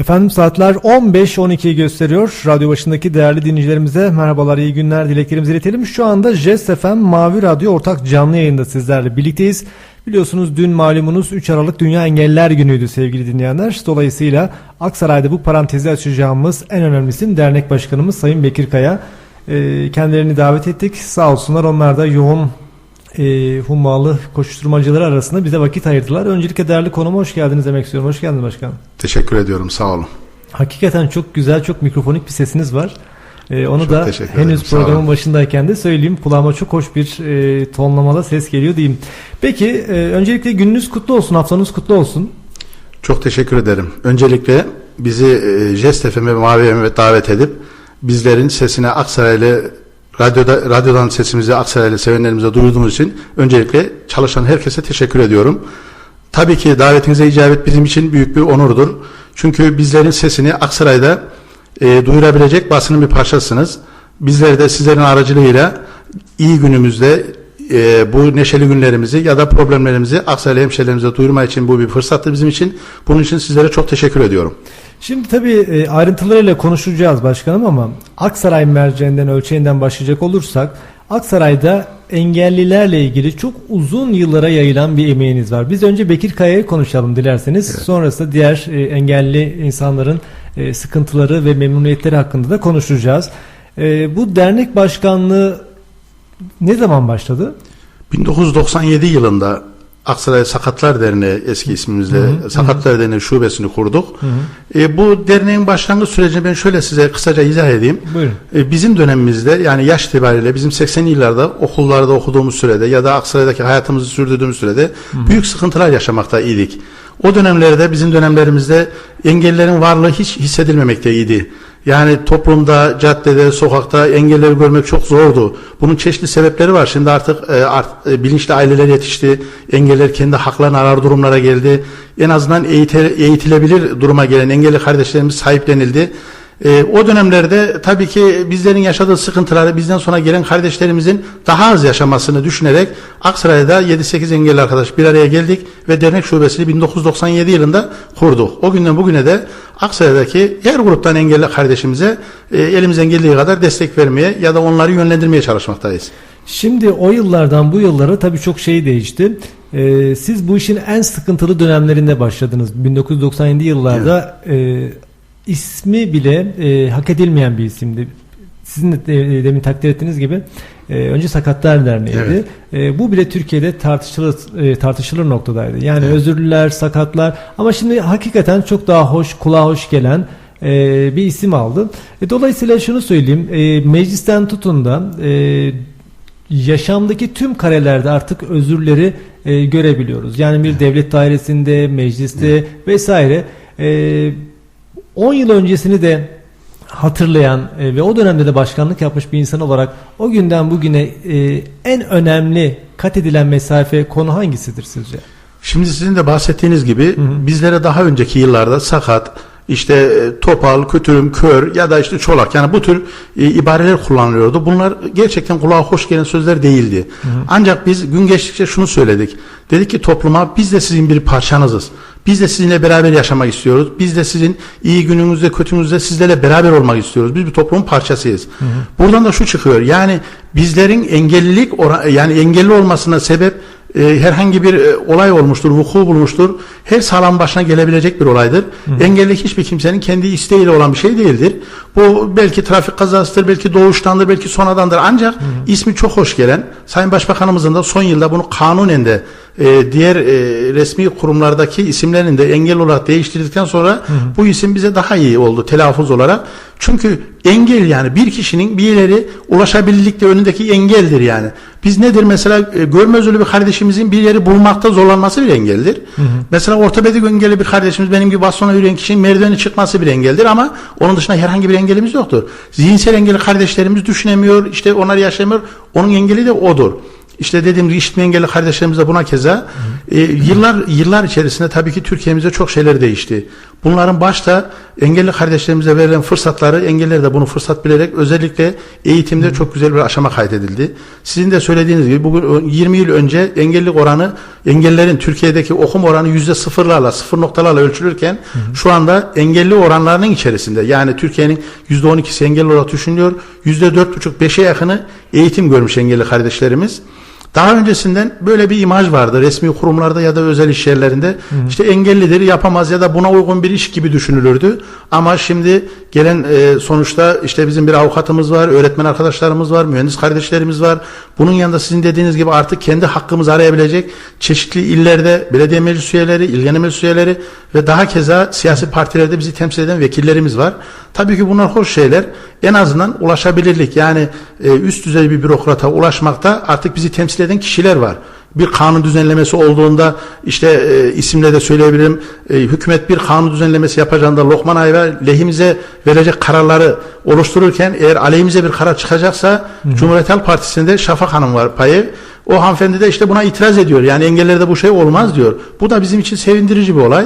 Efendim saatler 15-12'yi gösteriyor. Radyo başındaki değerli dinleyicilerimize merhabalar, iyi günler, dileklerimizi iletelim. Şu anda Jest FM Mavi Radyo ortak canlı yayında sizlerle birlikteyiz. Biliyorsunuz dün malumunuz 3 Aralık Dünya Engelliler Günü'ydü sevgili dinleyenler. Dolayısıyla Aksaray'da bu parantezi açacağımız en önemli isim dernek başkanımız Sayın Bekir Kaya. Ee, kendilerini davet ettik. Sağ olsunlar onlar da yoğun e, hummalı koşuşturmacıları arasında bize vakit ayırdılar. Öncelikle değerli konuma hoş geldiniz demek istiyorum. Hoş geldiniz başkanım. Teşekkür ediyorum sağ olun. Hakikaten çok güzel, çok mikrofonik bir sesiniz var. Ee, onu Çok da henüz ederim, programın başındayken de söyleyeyim. Kulağıma çok hoş bir e, tonlamada ses geliyor diyeyim. Peki, e, öncelikle gününüz kutlu olsun, haftanız kutlu olsun. Çok teşekkür ederim. Öncelikle bizi e, Jest FM ve Mavi Mehmet davet edip bizlerin sesine Aksaraylı radyoda radyodan sesimizi Aksaraylı sevenlerimize duyurduğumuz için öncelikle çalışan herkese teşekkür ediyorum. Tabii ki davetinize icabet bizim için büyük bir onurdur. Çünkü bizlerin sesini Aksaray'da e, duyurabilecek basının bir parçasınız. Bizler de sizlerin aracılığıyla iyi günümüzde e, bu neşeli günlerimizi ya da problemlerimizi Aksaraylı hemşehrilerimize duyurma için bu bir fırsattır bizim için. Bunun için sizlere çok teşekkür ediyorum. Şimdi tabii e, ayrıntılarıyla konuşacağız başkanım ama Aksaray merceğinden, ölçeğinden başlayacak olursak Aksaray'da engellilerle ilgili çok uzun yıllara yayılan bir emeğiniz var. Biz önce Bekir Kaya'yı konuşalım dilerseniz. Sonrasında diğer e, engelli insanların e, sıkıntıları ve memnuniyetleri hakkında da konuşacağız. Bu dernek başkanlığı ne zaman başladı? 1997 yılında Aksaray Sakatlar Derneği eski ismimizle Sakatlar Derneği şubesini kurduk. E, bu derneğin başlangıç sürecini ben şöyle size kısaca izah edeyim. Buyurun. E, bizim dönemimizde yani yaş itibariyle bizim 80'li yıllarda okullarda okuduğumuz sürede ya da Aksaray'daki hayatımızı sürdürdüğümüz sürede büyük sıkıntılar yaşamakta idik. O dönemlerde bizim dönemlerimizde engellerin varlığı hiç hissedilmemekteydi. Yani toplumda, caddede, sokakta engelleri görmek çok zordu. Bunun çeşitli sebepleri var. Şimdi artık e, art- e, bilinçli aileler yetişti. Engeller kendi haklarını arar durumlara geldi. En azından eğite- eğitilebilir duruma gelen engelli kardeşlerimiz sahiplenildi. E, o dönemlerde tabii ki bizlerin yaşadığı sıkıntıları bizden sonra gelen kardeşlerimizin daha az yaşamasını düşünerek Aksaray'da 7-8 engelli arkadaş bir araya geldik ve dernek şubesini 1997 yılında kurduk. O günden bugüne de Aksaray'daki her gruptan engelli kardeşimize e, elimizden geldiği kadar destek vermeye ya da onları yönlendirmeye çalışmaktayız. Şimdi o yıllardan bu yıllara tabii çok şey değişti. Ee, siz bu işin en sıkıntılı dönemlerinde başladınız. 1997 yıllarda e, ismi bile e, hak edilmeyen bir isimdi. Sizin de e, demin takdir ettiğiniz gibi e, önce Sakatlar Derneği'ydi. Evet. E, bu bile Türkiye'de tartışılır e, tartışılır noktadaydı. Yani Evet. özürlüler, sakatlar ama şimdi hakikaten çok daha hoş, kulağa hoş gelen e, bir isim aldı. E, dolayısıyla şunu söyleyeyim. E, meclisten tutun da e, yaşamdaki tüm karelerde artık özürleri e, görebiliyoruz. Yani bir devlet dairesinde, mecliste vesaire. E, 10 yıl öncesini de hatırlayan e, ve o dönemde de başkanlık yapmış bir insan olarak o günden bugüne e, en önemli kat edilen mesafe konu hangisidir sizce? Şimdi sizin de bahsettiğiniz gibi bizlere daha önceki yıllarda sakat, işte e, topal, kötürüm, kör ya da işte çolak yani bu tür e, ibareler kullanılıyordu. Bunlar gerçekten kulağa hoş gelen sözler değildi. Ancak biz gün geçtikçe şunu söyledik. Dedik ki topluma biz de sizin bir parçanızız. Biz de sizinle beraber yaşamak istiyoruz. Biz de sizin iyi gününüzde, kötünüzde sizlerle beraber olmak istiyoruz. Biz bir toplumun parçasıyız. Buradan da şu çıkıyor. Yani bizlerin engellilik yani engelli olmasına sebep e, herhangi bir e, olay olmuştur, vuku bulmuştur. Her sağlam başına gelebilecek bir olaydır. Engellilik hiçbir kimsenin kendi isteğiyle olan bir şey değildir. Bu belki trafik kazasıdır, belki doğuştandır, belki sonradandır. Ancak ismi çok hoş gelen Sayın Başbakanımızın da son yılda bunu kanunen de e, diğer e, resmi kurumlardaki isimlerini de engel olarak değiştirdikten sonra bu isim bize daha iyi oldu telaffuz olarak. Çünkü engel yani bir kişinin bir ileri ulaşabilirlikte önündeki engeldir yani. Biz nedir mesela e, görme özürlü bir kardeşimizin bir yeri bulmakta zorlanması bir engeldir. Mesela ortopedik engelli bir kardeşimiz benim gibi bastona yürüyen kişinin merdiveni çıkması bir engeldir ama onun dışında herhangi bir engelimiz yoktur. Zihinsel engelli kardeşlerimiz düşünemiyor, işte onlar yaşamıyor. Onun engeli de odur. İşte dediğim gibi işitme engelli kardeşlerimiz de buna keza e, yıllar yıllar içerisinde tabii ki Türkiye'mizde çok şeyler değişti. Bunların başta engelli kardeşlerimize verilen fırsatları, engelliler de bunu fırsat bilerek özellikle eğitimde çok güzel bir aşama kaydedildi. Sizin de söylediğiniz gibi bugün 20 yıl önce engellilik oranı, engellerin Türkiye'deki okum oranı yüzde sıfırlarla, sıfır noktalarla ölçülürken şu anda engelli oranlarının içerisinde yani Türkiye'nin yüzde 12'si engelli olarak düşünülüyor. Yüzde 4,5-5'e yakını eğitim görmüş engelli kardeşlerimiz. Daha öncesinden böyle bir imaj vardı resmi kurumlarda ya da özel iş yerlerinde. İşte engellidir yapamaz ya da buna uygun bir iş gibi düşünülürdü. Ama şimdi gelen e, sonuçta işte bizim bir avukatımız var, öğretmen arkadaşlarımız var, mühendis kardeşlerimiz var. Bunun yanında sizin dediğiniz gibi artık kendi hakkımızı arayabilecek çeşitli illerde belediye meclis üyeleri, il genel meclis üyeleri ve daha keza siyasi partilerde bizi temsil eden vekillerimiz var. Tabii ki bunlar hoş şeyler. En azından ulaşabilirlik yani e, üst düzey bir bürokrata ulaşmakta artık bizi temsil eden kişiler var. Bir kanun düzenlemesi olduğunda işte e, isimle de söyleyebilirim. E, hükümet bir kanun düzenlemesi yapacağında Lokman Ayva lehimize verecek kararları oluştururken eğer aleyhimize bir karar çıkacaksa Cumhuriyet Halk Partisi'nde Şafak Hanım var payı. O hanımefendi de işte buna itiraz ediyor. Yani engellerde bu şey olmaz diyor. Bu da bizim için sevindirici bir olay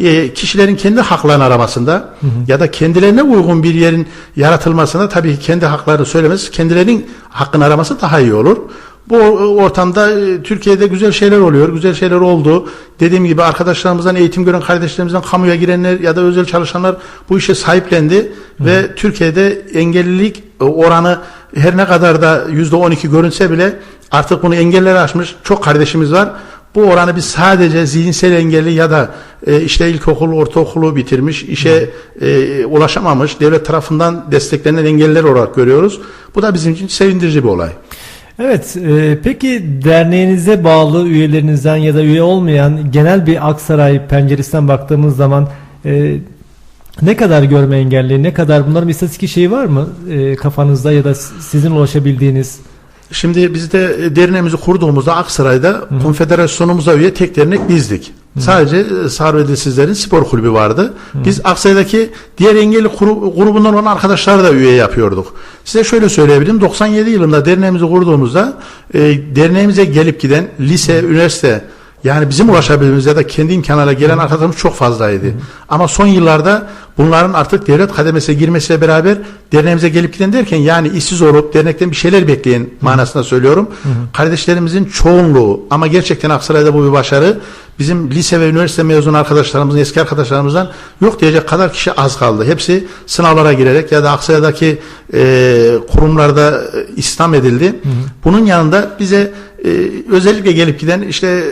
e, kişilerin kendi haklarını aramasında ya da kendilerine uygun bir yerin yaratılmasında tabii ki kendi haklarını söylemesi, kendilerinin hakkını araması daha iyi olur. Bu ortamda e, Türkiye'de güzel şeyler oluyor, güzel şeyler oldu. Dediğim gibi arkadaşlarımızdan, eğitim gören kardeşlerimizden, kamuya girenler ya da özel çalışanlar bu işe sahiplendi ve Türkiye'de engellilik e, oranı her ne kadar da %12 görünse bile artık bunu engelleri aşmış çok kardeşimiz var. Bu oranı biz sadece zihinsel engelli ya da e, işte ilkokul, ortaokulu bitirmiş, işe e, ulaşamamış, devlet tarafından desteklenen engelliler olarak görüyoruz. Bu da bizim için sevindirici bir olay. Evet, e, peki derneğinize bağlı üyelerinizden ya da üye olmayan genel bir Aksaray penceresinden baktığımız zaman e, ne kadar görme engelli, ne kadar bunların istatistik şeyi var mı e, kafanızda ya da sizin ulaşabildiğiniz? Şimdi biz de derneğimizi kurduğumuzda Aksaray'da konfederasyonumuza üye tek dernek bizdik. Sadece e, Sarı ve Dilsizlerin spor kulübü vardı. Biz Aksaray'daki diğer engelli grubundan olan arkadaşları da üye yapıyorduk. Size şöyle söyleyebilirim. 97 yılında derneğimizi kurduğumuzda e, derneğimize gelip giden lise, üniversite yani bizim ulaşabildiğimiz ya da kendi imkanlarıyla gelen arkadaşlarımız çok fazlaydı. Ama son yıllarda bunların artık devlet kademesine girmesiyle beraber derneğimize gelip giden derken yani işsiz olup dernekten bir şeyler bekleyen manasında söylüyorum. Kardeşlerimizin çoğunluğu ama gerçekten Aksaray'da bu bir başarı. Bizim lise ve üniversite mezunu arkadaşlarımızın, eski arkadaşlarımızdan yok diyecek kadar kişi az kaldı. Hepsi sınavlara girerek ya da Aksaray'daki e, kurumlarda e, istihdam edildi. Bunun yanında bize e, özellikle gelip giden işte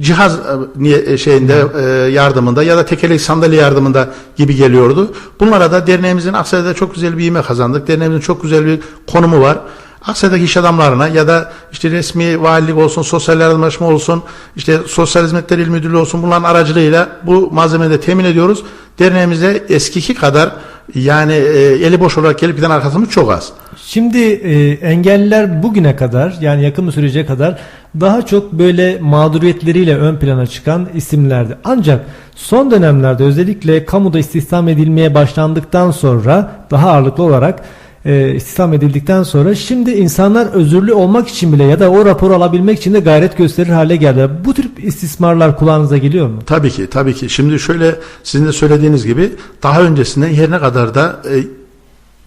cihaz e, e, şeyinde yardımında ya da tekerlek sandalye yardımında gibi geliyordu. Bunlara da derneğimizin Aksaray'da çok güzel bir ivme kazandık. Derneğimizin çok güzel bir konumu var. Aksaray'daki iş adamlarına ya da işte resmi valilik olsun, sosyal yardımlaşma olsun, işte sosyal hizmetler il müdürlüğü olsun bunların aracılığıyla bu malzemeyi de temin ediyoruz. Derneğimize eskiki kadar yani e, eli boş olarak gelip giden arkadaşımız çok az. Şimdi e, engelliler bugüne kadar yani yakın bir sürece kadar daha çok böyle mağduriyetleriyle ön plana çıkan isimlerdi. Ancak son dönemlerde özellikle kamuda istihdam edilmeye başlandıktan sonra daha ağırlıklı olarak e, istihdam edildikten sonra şimdi insanlar özürlü olmak için bile ya da o raporu alabilmek için de gayret gösterir hale geldi. Bu tür istismarlar kulağınıza geliyor mu? Tabii ki, tabii ki. Şimdi şöyle sizin de söylediğiniz gibi daha öncesinden her ne kadar da e,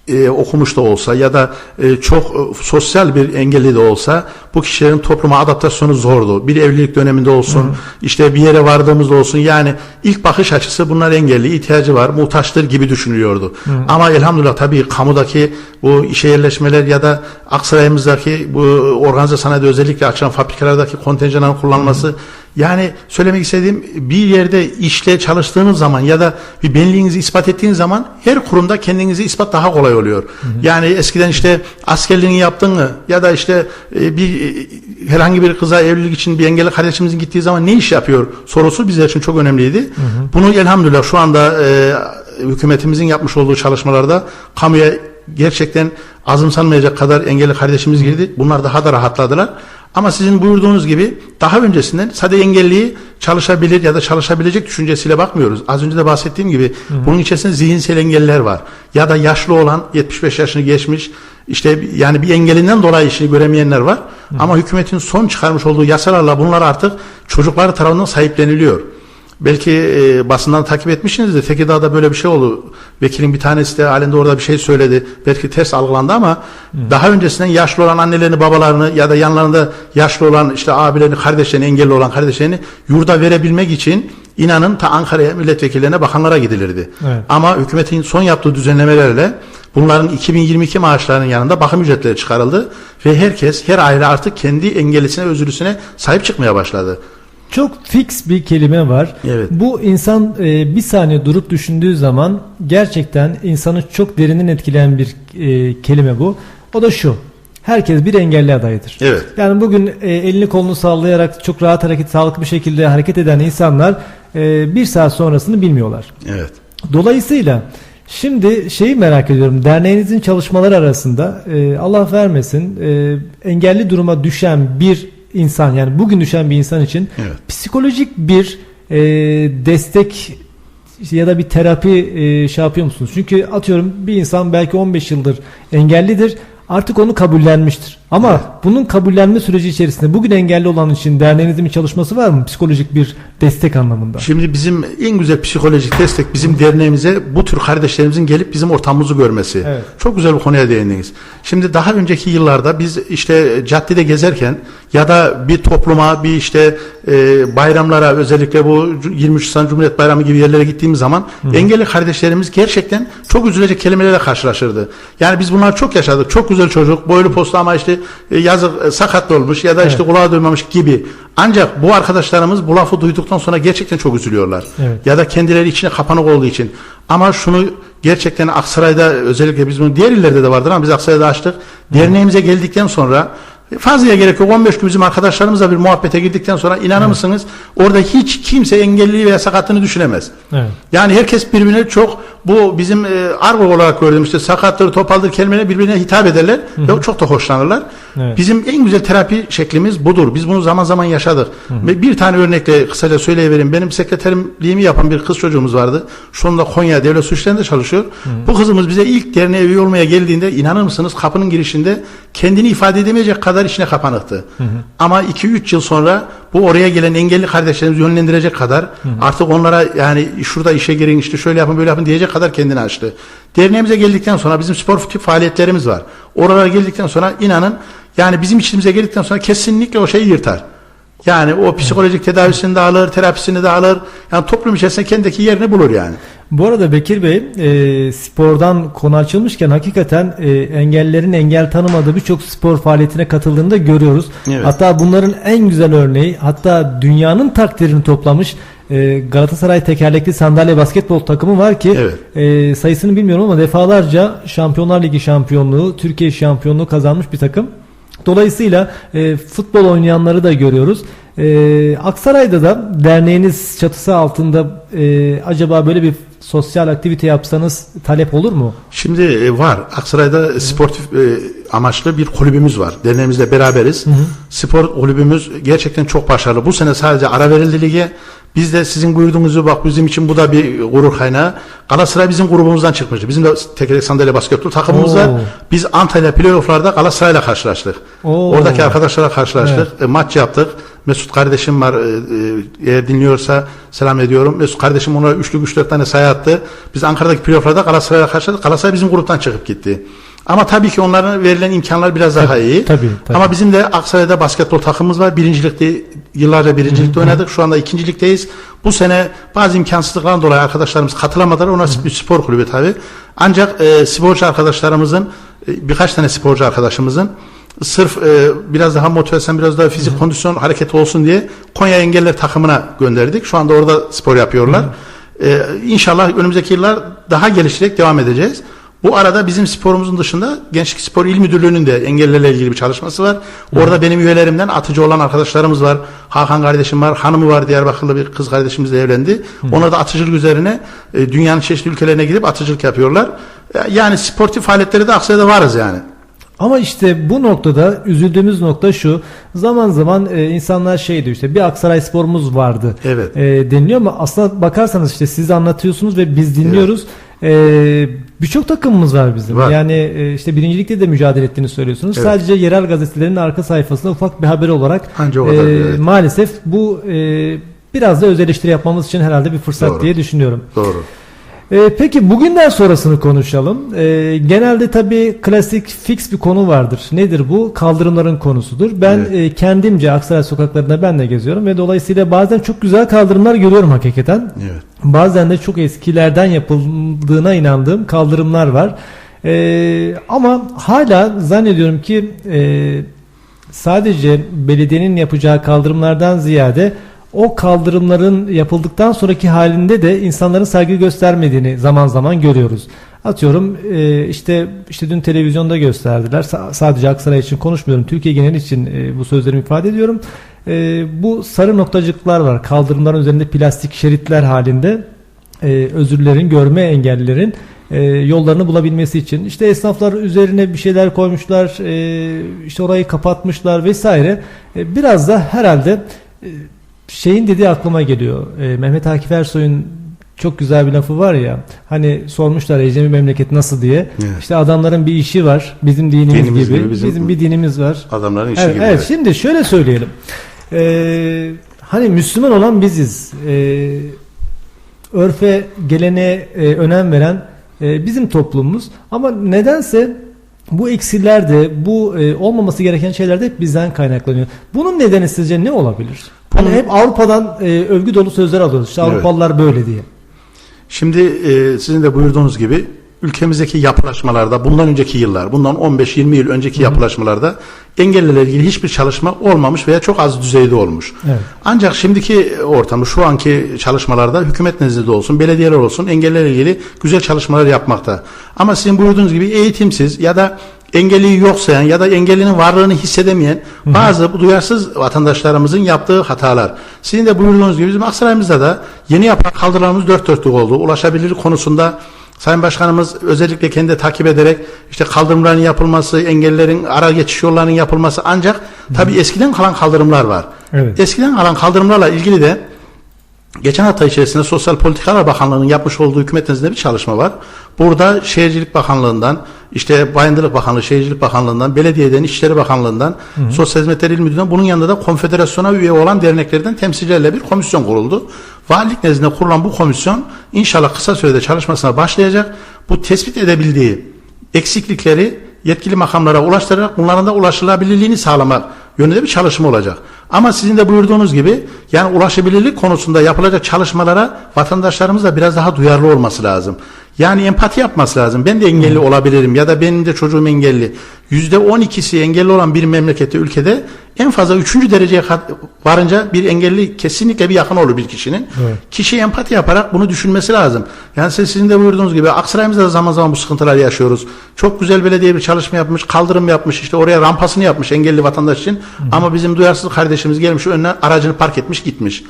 e, okumuş da olsa ya da e, çok e, sosyal bir engelli de olsa bu kişilerin topluma adaptasyonu zordu. Bir evlilik döneminde olsun, işte bir yere vardığımızda olsun yani ilk bakış açısı bunlar engelli, ihtiyacı var, muhtaçtır gibi düşünülüyordu. Ama elhamdülillah tabii kamudaki bu işe yerleşmeler ya da Aksaray'ımızdaki bu organize sanayide özellikle açılan fabrikalardaki kontenjanların kullanılması yani söylemek istediğim bir yerde işte çalıştığınız zaman ya da bir benliğinizi ispat ettiğiniz zaman her kurumda kendinizi ispat daha kolay oluyor. Yani eskiden işte askerliğini yaptın mı ya da işte e, bir e, herhangi bir kıza evlilik için bir engelli kardeşimizin gittiği zaman ne iş yapıyor sorusu bizler için çok önemliydi. Bunu elhamdülillah şu anda e, hükümetimizin yapmış olduğu çalışmalarda kamuya gerçekten azımsanmayacak kadar engelli kardeşimiz girdi. Bunlar daha da rahatladılar. Ama sizin buyurduğunuz gibi daha öncesinden sadece engelliyi çalışabilir ya da çalışabilecek düşüncesiyle bakmıyoruz. Az önce de bahsettiğim gibi bunun içerisinde zihinsel engeller var. Ya da yaşlı olan 75 yaşını geçmiş işte yani bir engelinden dolayı işini göremeyenler var. Ama hükümetin son çıkarmış olduğu yasalarla bunlar artık çocuklar tarafından sahipleniliyor. Belki e, basından takip etmişsinizdir. Tekirdağ'da böyle bir şey oldu. Vekilin bir tanesi de halinde orada bir şey söyledi. Belki ters algılandı ama daha öncesinden yaşlı olan annelerini, babalarını ya da yanlarında yaşlı olan işte abilerini, kardeşlerini, engelli olan kardeşlerini yurda verebilmek için inanın ta Ankara'ya milletvekillerine, bakanlara gidilirdi. Evet. Ama hükümetin son yaptığı düzenlemelerle bunların 2022 maaşlarının yanında bakım ücretleri çıkarıldı ve herkes, her aile artık kendi engellisine, özürlüsüne sahip çıkmaya başladı. Çok fix bir kelime var. Evet. Bu insan e, bir saniye durup düşündüğü zaman gerçekten insanı çok derinden etkileyen bir e, kelime bu. O da şu. Herkes bir engelli adayıdır. Evet. Yani bugün e, elini kolunu sallayarak çok rahat hareket, sağlıklı bir şekilde hareket eden insanlar e, bir saat sonrasını bilmiyorlar. Evet. Dolayısıyla şimdi şeyi merak ediyorum. Derneğinizin çalışmaları arasında e, Allah vermesin e, engelli duruma düşen bir insan yani bugün düşen bir insan için Evet. psikolojik bir e, destek ya da bir terapi e, şey yapıyor musunuz? Çünkü atıyorum bir insan belki 15 yıldır engellidir. Artık onu kabullenmiştir. Ama Evet. bunun kabullenme süreci içerisinde bugün engelli olan için derneğinizin bir çalışması var mı? Psikolojik bir destek anlamında. Şimdi bizim en güzel psikolojik destek bizim derneğimize bu tür kardeşlerimizin gelip bizim ortamımızı görmesi. Evet. Çok güzel bir konuya değindiniz. Şimdi daha önceki yıllarda biz işte caddede gezerken ya da bir topluma bir işte e, bayramlara özellikle bu 23 Nisan Cumhuriyet Bayramı gibi yerlere gittiğimiz zaman engelli kardeşlerimiz gerçekten çok üzülecek kelimelerle karşılaşırdı. Yani biz bunları çok yaşadık. Çok güzel çocuk, boylu postlu ama işte e, yazık e, sakatlı olmuş ya da işte kulağı duymamış gibi. Ancak bu arkadaşlarımız bu lafı duyduktan sonra gerçekten çok üzülüyorlar. Evet. Ya da kendileri içine kapanık olduğu için. Ama şunu gerçekten Aksaray'da özellikle biz bunu diğer illerde de vardır ama biz Aksaray'da açtık. Derneğimize geldikten sonra fazlaya gerek yok 15 gün bizim arkadaşlarımızla bir muhabbete girdikten sonra inanır mısınız orada hiç kimse engelli veya sakatlığını düşünemez. Evet. Yani herkes birbirine çok bu bizim e, argo olarak gördüğüm işte sakattır, topaldır kelimeleri birbirine hitap ederler ve çok da hoşlanırlar. Evet. Bizim en güzel terapi şeklimiz budur. Biz bunu zaman zaman yaşadık. Ve bir tane örnekle kısaca söyleyivereyim. Benim sekreterliğimi yapan bir kız çocuğumuz vardı. Anda Konya Devlet Su İşleri'nde çalışıyor. Bu kızımız bize ilk derneğe üye olmaya geldiğinde inanır mısınız kapının girişinde kendini ifade edemeyecek kadar içine kapanıktı. Ama 2-3 yıl sonra bu oraya gelen engelli kardeşlerimizi yönlendirecek kadar artık onlara yani şurada işe girin işte şöyle yapın böyle yapın diyecek kadar kendini açtı. Derneğimize geldikten sonra bizim spor tip faaliyetlerimiz var. Oralara geldikten sonra inanın yani bizim içimize geldikten sonra kesinlikle o şeyi yırtar. Yani o psikolojik tedavisini de alır, terapisini de alır. Yani toplum içerisinde kendiki yerini bulur yani. Bu arada Bekir Bey e, spordan konu açılmışken hakikaten e, engellerin engel tanımadığı birçok spor faaliyetine katıldığını da görüyoruz. Evet. Hatta bunların en güzel örneği hatta dünyanın takdirini toplamış e, Galatasaray tekerlekli sandalye basketbol takımı var ki Evet. e, sayısını bilmiyorum ama defalarca Şampiyonlar Ligi şampiyonluğu, Türkiye şampiyonluğu kazanmış bir takım. Dolayısıyla e, futbol oynayanları da görüyoruz. E, Aksaray'da da derneğiniz çatısı altında e, acaba böyle bir sosyal aktivite yapsanız talep olur mu? Şimdi e, var. Aksaray'da sportif e, amaçlı bir kulübümüz var. Derneğimizle beraberiz. Spor kulübümüz gerçekten çok başarılı. Bu sene sadece ara verildi lige. Biz de sizin buyurduğunuzu bak bizim için bu da bir gurur kaynağı. Galatasaray bizim grubumuzdan çıkmıştı. Bizim de tekerlek sandalye basketbol takımımız var. Oo. Biz Antalya playofflarda Galatasaray'la karşılaştık. Oo. Oradaki arkadaşlarla karşılaştık. E, maç yaptık. Mesut kardeşim var. e, e, eğer dinliyorsa selam ediyorum. Mesut kardeşim ona üçlük üç dört tane sayı attı. Biz Ankara'daki playofflarda Galatasaray'la karşılaştık. Galatasaray bizim gruptan çıkıp gitti. Ama tabii ki onların verilen imkanlar biraz daha iyi. tabii, tabii. Ama bizim de Aksaray'da basketbol takımımız var. Birincilikte yıllarca birincilikte oynadık. Şu anda ikincilikteyiz. Bu sene bazı imkansızlıklardan dolayı arkadaşlarımız katılamadılar. Ona bir spor kulübü tabii. Ancak e, sporcu arkadaşlarımızın e, birkaç tane sporcu arkadaşımızın sırf e, biraz daha motivasyon, biraz daha fizik kondisyon hareketi olsun diye Konya Engeller takımına gönderdik. Şu anda orada spor yapıyorlar. E, inşallah önümüzdeki yıllar daha gelişerek devam edeceğiz. Bu arada bizim sporumuzun dışında Gençlik Spor İl Müdürlüğü'nün de engellilerle ilgili bir çalışması var. Orada benim üyelerimden atıcı olan arkadaşlarımız var. Hakan kardeşim var, hanımı var, Diyarbakırlı bir kız kardeşimizle evlendi. Onlar da atıcılık üzerine e, dünyanın çeşitli ülkelerine gidip atıcılık yapıyorlar. Yani sportif faaliyetleri de Aksaray'da varız yani. Ama işte bu noktada üzüldüğümüz nokta şu. Zaman zaman e, insanlar şey diyor işte bir Aksaray sporumuz vardı. Evet. E, deniliyor ama aslında bakarsanız işte siz anlatıyorsunuz ve biz dinliyoruz. E, Birçok takımımız var bizim. Var. Yani e, işte birincilikte de mücadele ettiğini söylüyorsunuz. Evet. Sadece yerel gazetelerin arka sayfasında ufak bir haber olarak Anca o kadar, e, evet. maalesef bu e, biraz da öz eleştiri yapmamız için herhalde bir fırsat Doğru. diye düşünüyorum. Doğru. Ee, peki bugünden sonrasını konuşalım. Ee, genelde tabii klasik fix bir konu vardır. Nedir bu? Kaldırımların konusudur. Ben Evet. e, kendimce Aksaray sokaklarında ben de geziyorum ve dolayısıyla bazen çok güzel kaldırımlar görüyorum hakikaten. Evet. Bazen de çok eskilerden yapıldığına inandığım kaldırımlar var. Ee, ama hala zannediyorum ki e, sadece belediyenin yapacağı kaldırımlardan ziyade o kaldırımların yapıldıktan sonraki halinde de insanların saygı göstermediğini zaman zaman görüyoruz. Atıyorum e, işte işte dün televizyonda gösterdiler. Sa- sadece Aksaray için konuşmuyorum. Türkiye genel için e, bu sözlerimi ifade ediyorum. E, bu sarı noktacıklar var. Kaldırımların üzerinde plastik şeritler halinde özürlerin, görme engellilerin yollarını bulabilmesi için. İşte esnaflar üzerine bir şeyler koymuşlar, işte orayı kapatmışlar vesaire. Biraz da herhalde şeyin dediği aklıma geliyor. E, Mehmet Akif Ersoy'un çok güzel bir lafı var ya. Hani sormuşlar Ecemi memleket nasıl diye. Evet. İşte adamların bir işi var. Bizim dinimiz, Dinimiz gibi. gibi, bizim- bizim, bir dinimiz var. Adamların işi Evet, gibi. evet, şimdi şöyle söyleyelim. Ee, hani Müslüman olan biziz. Ee, örfe, geleneğe e, önem veren e, bizim toplumumuz. Ama nedense bu eksiler de, bu e, olmaması gereken şeyler de hep bizden kaynaklanıyor. Bunun nedeni sizce ne olabilir? Hani Bunun- hep Avrupa'dan e, övgü dolu sözler alıyoruz. İşte Evet. Avrupalılar böyle diye. Şimdi e, sizin de buyurduğunuz gibi ülkemizdeki yapılaşmalarda bundan önceki yıllar, bundan 15-20 yıl önceki yapılaşmalarda engellilerle ilgili hiçbir çalışma olmamış veya çok az düzeyde olmuş. Evet. Ancak şimdiki ortamda şu anki çalışmalarda hükümet nezdinde olsun, belediyeler olsun engellerle ilgili güzel çalışmalar yapmakta. Ama sizin buyurduğunuz gibi eğitimsiz ya da engelliyi yok sayan ya da engellinin varlığını hissedemeyen bazı bu duyarsız vatandaşlarımızın yaptığı hatalar. Sizin de buyurduğunuz gibi bizim Aksaray'ımızda da yeni yapılan kaldırılarımız dört dörtlük oldu. Ulaşabilirlik konusunda Sayın Başkanımız özellikle kendi takip ederek işte kaldırımların yapılması, engellerin ara geçiş yollarının yapılması ancak tabii eskiden kalan kaldırımlar var. Evet. Eskiden kalan kaldırımlarla ilgili de geçen hafta içerisinde Sosyal Politikalar Bakanlığı'nın yapmış olduğu hükümet nezdinde bir çalışma var. Burada Şehircilik Bakanlığı'ndan, işte Bayındırlık Bakanlığı, Şehircilik Bakanlığı'ndan, Belediye'den, İçişleri Bakanlığı'ndan, Sosyal Hizmetler İl Müdürlüğü'nden bunun yanında da konfederasyona üye olan derneklerden temsilcilerle bir komisyon kuruldu. Valilik nezdinde kurulan bu komisyon inşallah kısa sürede çalışmasına başlayacak. Bu tespit edebildiği eksiklikleri yetkili makamlara ulaştırarak bunların da ulaşılabilirliğini sağlamak yönünde bir çalışma olacak. Ama sizin de buyurduğunuz gibi yani ulaşabilirlik konusunda yapılacak çalışmalara vatandaşlarımız da biraz daha duyarlı olması lazım. Yani empati yapması lazım. Ben de engelli olabilirim ya da benim de çocuğum engelli. Yüzde on ikisi engelli olan bir memlekette, ülkede en fazla üçüncü dereceye varınca bir engelli kesinlikle bir yakın olur bir kişinin. Evet. Kişi empati yaparak bunu düşünmesi lazım. Yani siz- sizin de buyurduğunuz gibi Aksaray'ımızda da zaman zaman bu sıkıntılar yaşıyoruz. Çok güzel belediye bir çalışma yapmış, kaldırım yapmış, işte oraya rampasını yapmış engelli vatandaş için. Ama bizim duyarsız kardeşimiz gelmiş önüne aracını park etmiş gitmiş.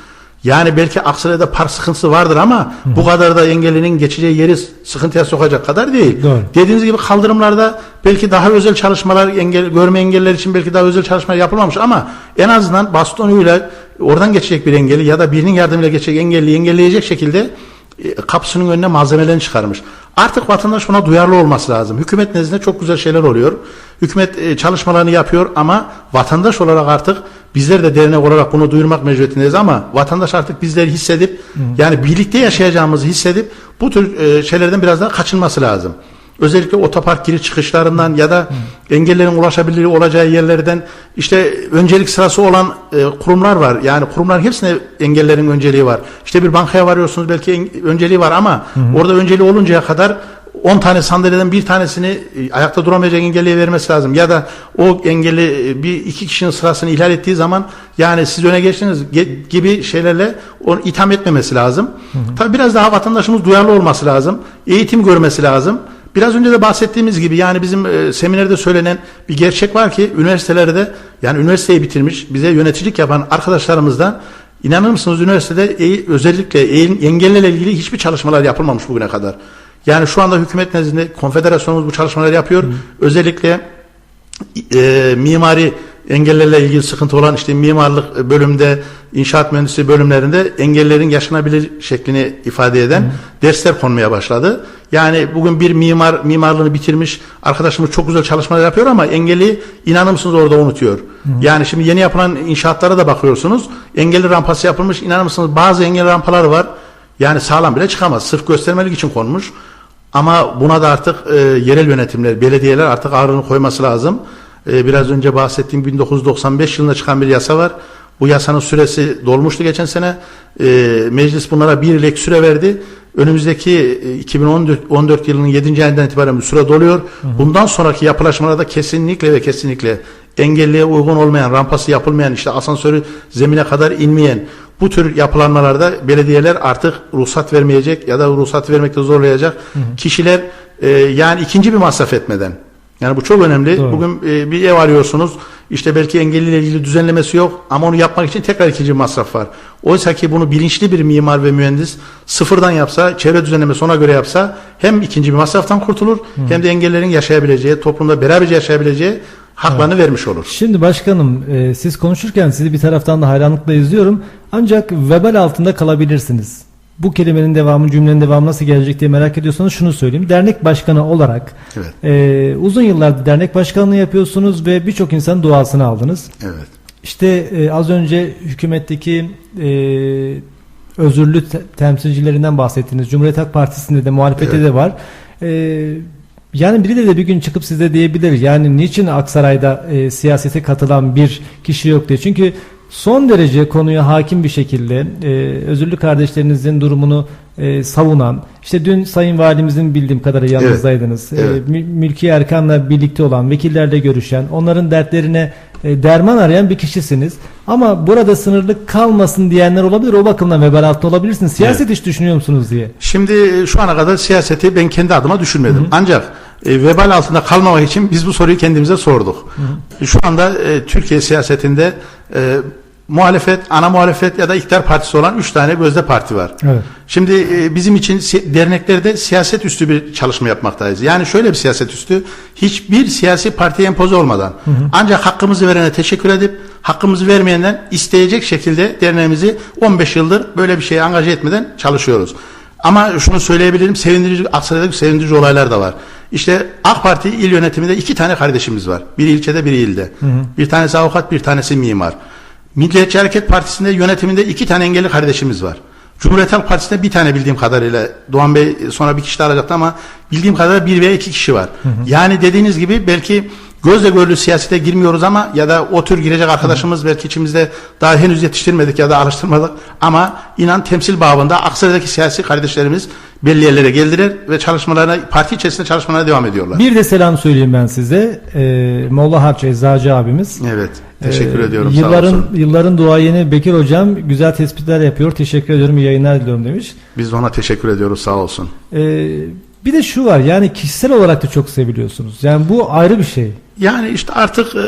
Yani belki Aksaray'da park sıkıntısı vardır ama bu kadar da engellinin geçeceği yeri sıkıntıya sokacak kadar değil. Doğru. Dediğiniz gibi kaldırımlarda belki daha özel çalışmalar engel, görme engelliler için belki daha özel çalışmalar yapılmamış ama en azından bastonuyla oradan geçecek bir engelli ya da birinin yardımıyla geçecek engelliyi engelleyecek şekilde kapısının önüne malzemelerini çıkarmış. Artık vatandaş buna duyarlı olması lazım. Hükümet nezdinde çok güzel şeyler oluyor. Hükümet e, çalışmalarını yapıyor ama vatandaş olarak artık bizler de dernek olarak bunu duyurmak mecburiyetindeyiz ama vatandaş artık bizleri hissedip yani birlikte yaşayacağımızı hissedip bu tür e, şeylerden biraz daha kaçınması lazım. Özellikle otopark giriş çıkışlarından ya da engellerin ulaşabilirliği olacağı yerlerden işte öncelik sırası olan e, kurumlar var. Yani kurumların hepsine engellerin önceliği var. İşte bir bankaya varıyorsunuz belki önceliği var ama orada önceliği oluncaya kadar 10 tane sandalyeden bir tanesini e, ayakta duramayacak engelliye vermesi lazım. Ya da o engelli e, bir iki kişinin sırasını ihlal ettiği zaman yani siz öne geçtiniz ge- gibi şeylerle onu itham etmemesi lazım. Tabii biraz daha vatandaşımız duyarlı olması lazım. Eğitim görmesi lazım. Biraz önce de bahsettiğimiz gibi yani bizim e, seminerde söylenen bir gerçek var ki üniversitelerde yani üniversiteyi bitirmiş bize yöneticilik yapan arkadaşlarımızdan inanır mısınız üniversitede e- özellikle e- engellilerle ilgili hiçbir çalışmalar yapılmamış bugüne kadar. Yani şu anda hükümet nezdinde konfederasyonumuz bu çalışmaları yapıyor. Özellikle e, mimari engellerle ilgili sıkıntı olan işte mimarlık bölümde, inşaat mühendisliği bölümlerinde engellerin yaşanabilir şeklini ifade eden dersler konmaya başladı. Yani bugün bir mimar mimarlığını bitirmiş arkadaşımız çok güzel çalışmalar yapıyor ama engelli inanır mısınız orada unutuyor. Yani şimdi yeni yapılan inşaatlara da bakıyorsunuz. Engelli rampası yapılmış. İnanır mısınız bazı engelli rampalar var. Yani sağlam bile çıkamaz. Sırf göstermelik için konmuş. Ama buna da artık e, yerel yönetimler, belediyeler artık ağırlığını koyması lazım. E, biraz önce bahsettiğim 1995 yılında çıkan bir yasa var. Bu yasanın süresi dolmuştu geçen sene. E, meclis bunlara bir yıllık süre verdi. Önümüzdeki e, 2014 14 yılının 7. ayından itibaren bu süre doluyor. Bundan sonraki yapılaşmalarda kesinlikle ve kesinlikle engelliye uygun olmayan, rampası yapılmayan, işte asansörü zemine kadar inmeyen bu tür yapılanmalarda belediyeler artık ruhsat vermeyecek ya da ruhsat vermekte zorlayacak kişiler e, yani ikinci bir masraf etmeden. Yani bu çok önemli. Doğru. Bugün e, bir ev arıyorsunuz. İşte belki engelliyle ilgili düzenlemesi yok ama onu yapmak için tekrar ikinci masraf var. Oysa ki bunu bilinçli bir mimar ve mühendis sıfırdan yapsa, çevre düzenlemesi ona göre yapsa hem ikinci bir masraftan kurtulur hem de engellerin yaşayabileceği, toplumda beraberce yaşayabileceği haklarını vermiş olur. Şimdi başkanım e, siz konuşurken sizi bir taraftan da hayranlıkla izliyorum. Ancak vebal altında kalabilirsiniz. Bu kelimenin devamı, cümlenin devamı nasıl gelecek diye merak ediyorsanız şunu söyleyeyim. Dernek başkanı olarak Evet. e, uzun yıllardır dernek başkanlığı yapıyorsunuz ve birçok insanın duasını aldınız. Evet. İşte e, az önce hükümetteki e, özürlü te- temsilcilerinden bahsettiniz. Cumhuriyet Halk Partisi'nde de muhalefette Evet. de var. E, yani biri de, de bir gün çıkıp size diyebilir. Yani niçin Aksaray'da e, siyasete katılan bir kişi yok diye. Çünkü son derece konuya hakim bir şekilde e, özürlü kardeşlerinizin durumunu e, savunan, işte dün Sayın Valimizin bildiğim kadarıyla yanınızdaydınız. E, Evet. Mül- Mülki Erkan'la birlikte olan, vekillerle görüşen, onların dertlerine e, derman arayan bir kişisiniz. Ama burada sınırlı kalmasın diyenler olabilir. O bakımdan vebal altında olabilirsiniz. Siyaset hiç düşünüyor musunuz diye. Şimdi e, şu ana kadar siyaseti ben kendi adıma düşünmedim. Ancak e, vebal altında kalmamak için biz bu soruyu kendimize sorduk. E, Şu anda e, Türkiye siyasetinde e, muhalefet, ana muhalefet ya da iktidar partisi olan üç tane gözde parti var. Evet. Şimdi e, bizim için derneklerde siyaset üstü bir çalışma yapmaktayız. Yani şöyle bir siyaset üstü, hiçbir siyasi partiye empoze olmadan ancak hakkımızı verene teşekkür edip hakkımızı vermeyenden isteyecek şekilde derneğimizi 15 yıldır böyle bir şeye angaje etmeden çalışıyoruz. Ama şunu söyleyebilirim, sevindirici, Aksaray'da sevindirici olaylar da var. İşte AK Parti il yönetiminde iki tane kardeşimiz var. Biri ilçede, biri ilde. Bir tanesi avukat, bir tanesi mimar. Milliyetçi Hareket Partisi'nde yönetiminde iki tane engelli kardeşimiz var. Cumhuriyet Halk Partisi'nde bir tane bildiğim kadarıyla Doğan Bey sonra bir kişi daha alacaktı ama bildiğim kadarıyla bir veya iki kişi var. Yani dediğiniz gibi belki gözle görülür siyasete girmiyoruz ama ya da o tür girecek arkadaşımız belki içimizde daha henüz yetiştirmedik ya da araştırmadık ama inan temsil babında Aksaray'daki siyasi kardeşlerimiz belli yerlere geldiler ve çalışmalarına parti içerisinde çalışmalarına devam ediyorlar. Bir de selam söyleyeyim ben size. E, Molla Harç Eczacı abimiz. Evet. Teşekkür Ee, ediyorum. sağ Yılların olsun. yılların duayeni Bekir hocam güzel tespitler yapıyor. Teşekkür ediyorum. iyi yayınlar diliyorum demiş. Biz de ona teşekkür ediyoruz. Sağ olsun. Ee, bir de şu var yani kişisel olarak da çok seviliyorsunuz. Yani bu ayrı bir şey. Yani işte artık e,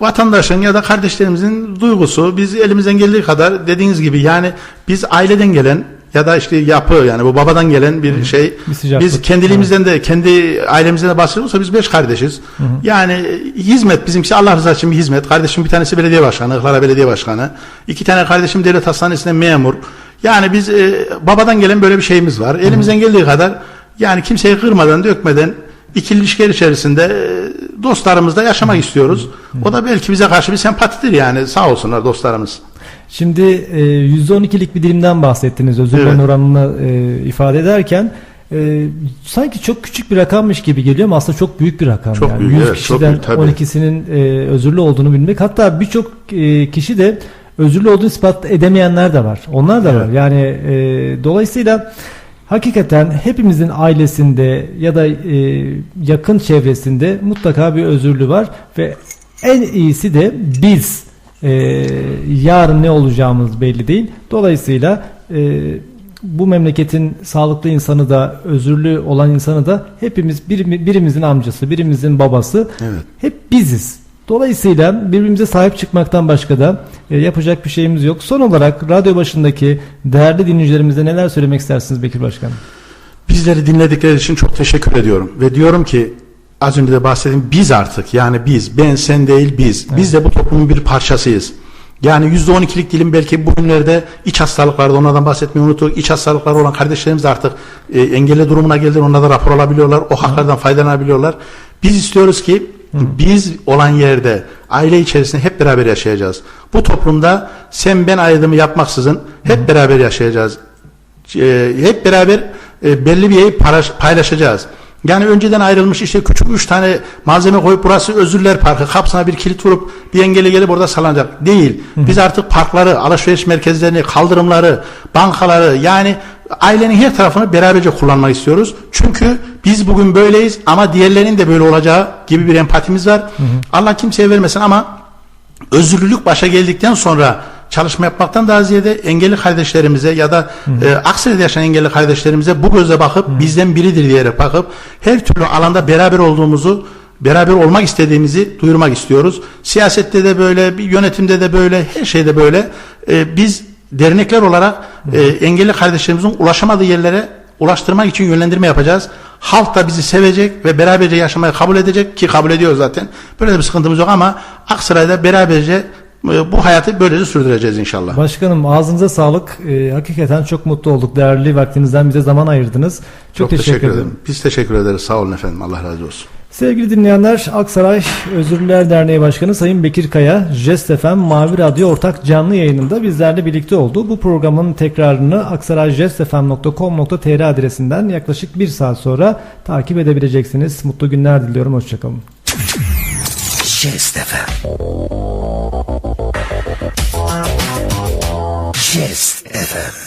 vatandaşın ya da kardeşlerimizin duygusu biz elimizden geldiği kadar dediğiniz gibi yani biz aileden gelen ya da işte yapı yani bu babadan gelen bir şey. Bir. Biz kendiliğimizden de kendi ailemizden de bahsediyorsa biz beş kardeşiz. Yani e, hizmet bizimkisi Allah rızası için bir hizmet. Kardeşim bir tanesi belediye başkanı, Ihlara Belediye Başkanı. İki tane kardeşim devlet hastanesinde memur. Yani biz e, babadan gelen böyle bir şeyimiz var. Elimizden geldiği kadar yani kimseyi kırmadan, dökmeden ikili ilişkiler içerisinde e, dostlarımızla yaşamak istiyoruz. O da belki bize karşı bir sempatidir yani. Sağ olsunlar dostlarımız. Şimdi e, %12'lik bir dilimden bahsettiniz özürlerin Evet. oranını e, ifade ederken. E, sanki çok küçük bir rakammış gibi geliyor ama aslında çok büyük bir rakam. Çok yani. büyük, 100 evet, çok kişiden büyük, tabii. 12'sinin e, özürlü olduğunu bilmek. Hatta birçok e, kişi de özürlü olduğunu ispat edemeyenler de var. Onlar da Evet. var. Yani e, dolayısıyla hakikaten hepimizin ailesinde ya da e, yakın çevresinde mutlaka bir özürlü var ve en iyisi de biz. E, yarın ne olacağımız belli değil. Dolayısıyla e, bu memleketin sağlıklı insanı da özürlü olan insanı da hepimiz bir, birimizin amcası, birimizin babası. Evet. Hep biziz. Dolayısıyla birbirimize sahip çıkmaktan başka da e, yapacak bir şeyimiz yok. Son olarak radyo başındaki değerli dinleyicilerimize neler söylemek istersiniz Bekir Başkan? Bizleri dinledikleri için çok teşekkür ediyorum. Ve diyorum ki az önce de bahsettiğim biz artık yani biz ben sen değil biz biz de bu toplumun bir parçasıyız. Yani %12'lik dilim belki bugünlerde iç hastalıklarda onlardan bahsetmeyi unuttuk. İç hastalıkları olan kardeşlerimiz de artık e, engelli durumuna geldi. Onlar da rapor alabiliyorlar. O haklardan faydalanabiliyorlar. Biz istiyoruz ki biz olan yerde aile içerisinde hep beraber yaşayacağız. Bu toplumda sen ben ayrımı yapmaksızın hep beraber yaşayacağız. E, hep beraber e, belli bir yeri paylaş- paylaşacağız. Yani önceden ayrılmış işte küçük üç tane malzeme koyup burası özürler parkı kapısına bir kilit vurup bir engeli gelip orada sallanacak. Değil. Biz artık parkları, alışveriş merkezlerini, kaldırımları, bankaları yani ailenin her tarafını beraberce kullanmak istiyoruz. Çünkü biz bugün böyleyiz ama diğerlerinin de böyle olacağı gibi bir empatimiz var. Allah kimseye vermesin ama özürlülük başa geldikten sonra çalışma yapmaktan daha ziyade engelli kardeşlerimize ya da e, Aksaray'da yaşayan engelli kardeşlerimize bu gözle bakıp bizden biridir diyerek bakıp her türlü alanda beraber olduğumuzu beraber olmak istediğimizi duyurmak istiyoruz. Siyasette de böyle, yönetimde de böyle, her şeyde böyle. E, biz dernekler olarak e, engelli kardeşlerimizin ulaşamadığı yerlere ulaştırmak için yönlendirme yapacağız. Halk da bizi sevecek ve beraberce yaşamayı kabul edecek ki kabul ediyor zaten. Böyle bir sıkıntımız yok ama Aksaray'da beraberce bu hayatı böylece sürdüreceğiz inşallah. Başkanım ağzınıza sağlık. Ee, hakikaten çok mutlu olduk. Değerli vaktinizden bize zaman ayırdınız. Çok, teşekkür, ederim. Biz teşekkür ederiz. Sağ olun efendim. Allah razı olsun. Sevgili dinleyenler, Aksaray Özürlüler Derneği Başkanı Sayın Bekir Kaya, Jest FM Mavi Radyo ortak canlı yayınında bizlerle birlikte oldu. Bu programın tekrarını aksarayjestfm.com.tr adresinden yaklaşık bir saat sonra takip edebileceksiniz. Mutlu günler diliyorum. Hoşçakalın. Jest FM. Jest FM.